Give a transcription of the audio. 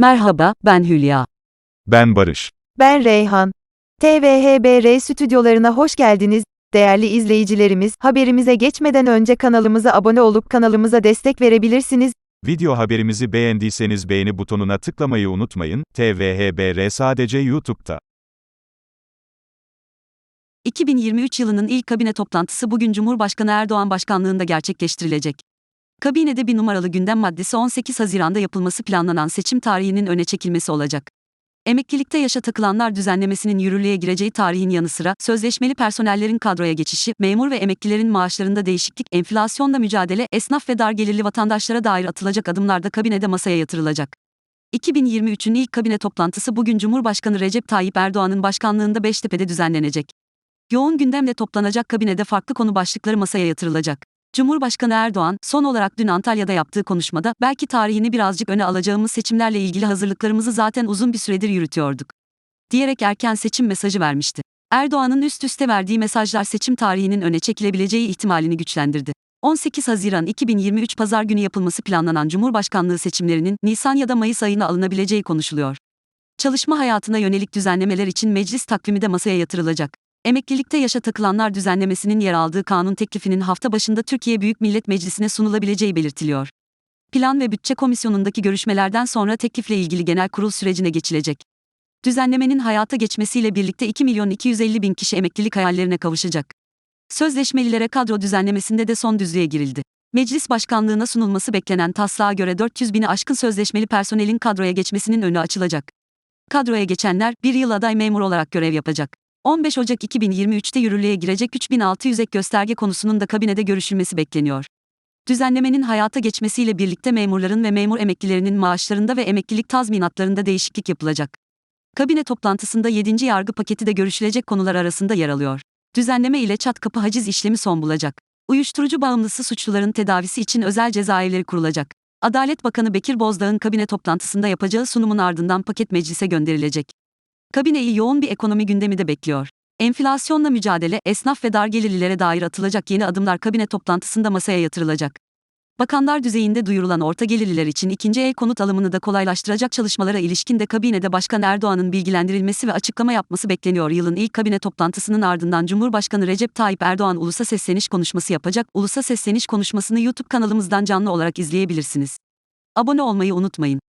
Merhaba, ben Hülya. Ben Barış. Ben Reyhan. TVHBR stüdyolarına hoş geldiniz. Değerli izleyicilerimiz, haberimize geçmeden önce kanalımıza abone olup kanalımıza destek verebilirsiniz. Video haberimizi beğendiyseniz beğeni butonuna tıklamayı unutmayın. TVHBR sadece YouTube'da. 2023 yılının ilk kabine toplantısı bugün Cumhurbaşkanı Erdoğan başkanlığında gerçekleştirilecek. Kabinede bir numaralı gündem maddesi 18 Haziran'da yapılması planlanan seçim tarihinin öne çekilmesi olacak. Emeklilikte yaşa takılanlar düzenlemesinin yürürlüğe gireceği tarihin yanı sıra, sözleşmeli personellerin kadroya geçişi, memur ve emeklilerin maaşlarında değişiklik, enflasyonla mücadele, esnaf ve dar gelirli vatandaşlara dair atılacak adımlarda kabinede masaya yatırılacak. 2023'ün ilk kabine toplantısı bugün Cumhurbaşkanı Recep Tayyip Erdoğan'ın başkanlığında Beştepe'de düzenlenecek. Yoğun gündemle toplanacak kabinede farklı konu başlıkları masaya yatırılacak. Cumhurbaşkanı Erdoğan, son olarak dün Antalya'da yaptığı konuşmada, belki tarihini birazcık öne alacağımız seçimlerle ilgili hazırlıklarımızı zaten uzun bir süredir yürütüyorduk. Diyerek erken seçim mesajı vermişti. Erdoğan'ın üst üste verdiği mesajlar seçim tarihinin öne çekilebileceği ihtimalini güçlendirdi. 18 Haziran 2023 Pazar günü yapılması planlanan Cumhurbaşkanlığı seçimlerinin Nisan ya da Mayıs ayına alınabileceği konuşuluyor. Çalışma hayatına yönelik düzenlemeler için meclis takvimi de masaya yatırılacak. Emeklilikte yaşa takılanlar düzenlemesinin yer aldığı kanun teklifinin hafta başında Türkiye Büyük Millet Meclisi'ne sunulabileceği belirtiliyor. Plan ve Bütçe Komisyonu'ndaki görüşmelerden sonra teklifle ilgili genel kurul sürecine geçilecek. Düzenlemenin hayata geçmesiyle birlikte 2 milyon 250 bin kişi emeklilik hayallerine kavuşacak. Sözleşmelilere kadro düzenlemesinde de son düzlüğe girildi. Meclis başkanlığına sunulması beklenen taslağa göre 400 bini aşkın sözleşmeli personelin kadroya geçmesinin önü açılacak. Kadroya geçenler bir yıl aday memur olarak görev yapacak. 15 Ocak 2023'te yürürlüğe girecek 3600 ek gösterge konusunun da kabinede görüşülmesi bekleniyor. Düzenlemenin hayata geçmesiyle birlikte memurların ve memur emeklilerinin maaşlarında ve emeklilik tazminatlarında değişiklik yapılacak. Kabine toplantısında 7. yargı paketi de görüşülecek konular arasında yer alıyor. Düzenleme ile çat kapı haciz işlemi son bulacak. Uyuşturucu bağımlısı suçluların tedavisi için özel cezaevleri kurulacak. Adalet Bakanı Bekir Bozdağ'ın kabine toplantısında yapacağı sunumun ardından paket meclise gönderilecek. Kabineyi yoğun bir ekonomi gündemi de bekliyor. Enflasyonla mücadele, esnaf ve dar gelirlilere dair atılacak yeni adımlar kabine toplantısında masaya yatırılacak. Bakanlar düzeyinde duyurulan orta gelirliler için ikinci el konut alımını da kolaylaştıracak çalışmalara ilişkin de kabinede Başkan Erdoğan'ın bilgilendirilmesi ve açıklama yapması bekleniyor. Yılın ilk kabine toplantısının ardından Cumhurbaşkanı Recep Tayyip Erdoğan ulusa sesleniş konuşması yapacak. Ulusa sesleniş konuşmasını YouTube kanalımızdan canlı olarak izleyebilirsiniz. Abone olmayı unutmayın.